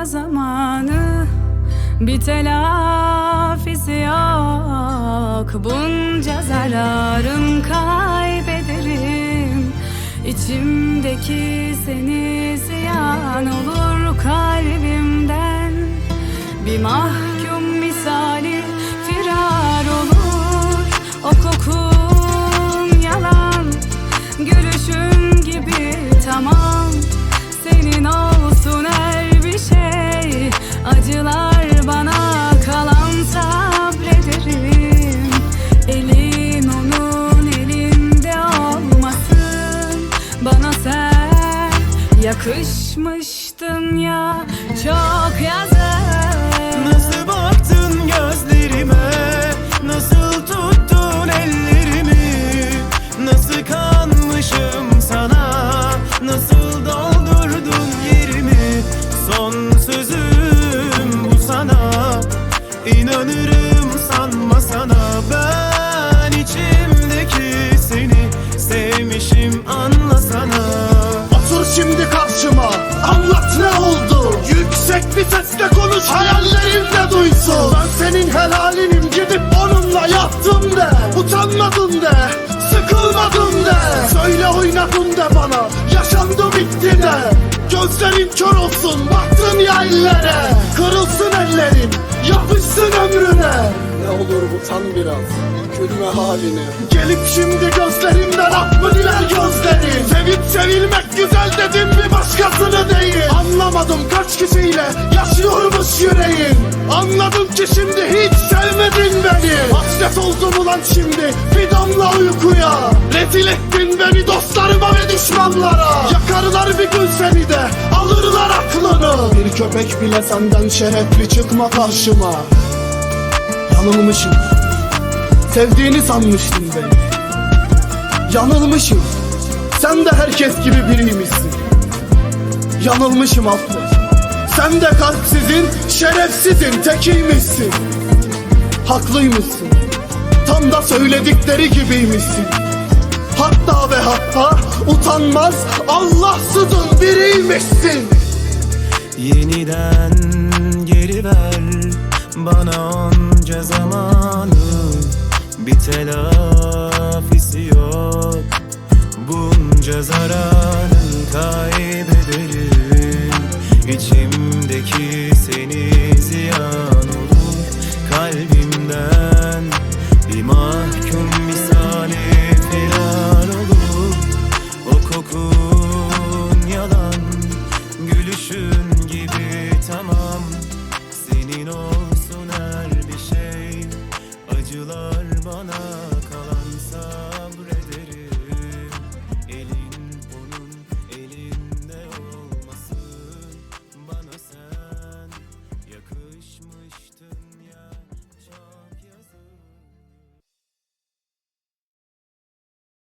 bunca zamanı bir telafisi yok. Bunca zararım kaybederim. İçimdeki seni ziyan olur kalbimden. Bir mahkum yakışmıştın ya Çok yazık helalinim Gidip onunla yattım de Utanmadın de Sıkılmadın de. Söyle oynadın de bana Yaşandı bitti de. Gözlerin kör olsun Baktın ya ellere. Kırılsın ellerin Yapışsın ömrüne. Ne olur utan biraz Gülme haline. Gelip şimdi gözlerimden ak mı diler gözlerin Anladım ki şimdi hiç sevmedin beni. Hasret oldum ulan şimdi bir damla uykuya. Rezil ettin beni dostlarıma ve düşmanlara. Yakarlar bir gün seni de alırlar aklını. Bir köpek bile senden şerefli çıkma karşıma. Yanılmışım. Sevdiğini sanmıştım beni. Yanılmışım. Sen de herkes gibi biriymişsin. Yanılmışım affet Sen de kalpsizin, şerefsizin tekiymişsin. Haklıymışsın. Tam da söyledikleri gibiymişsin. Hatta ve hatta utanmaz Allahsızın biriymişsin. Yeniden geri ver bana onca zamanı. Bir telafisi yok Bunca zararın kay İçimdeki seni ziyan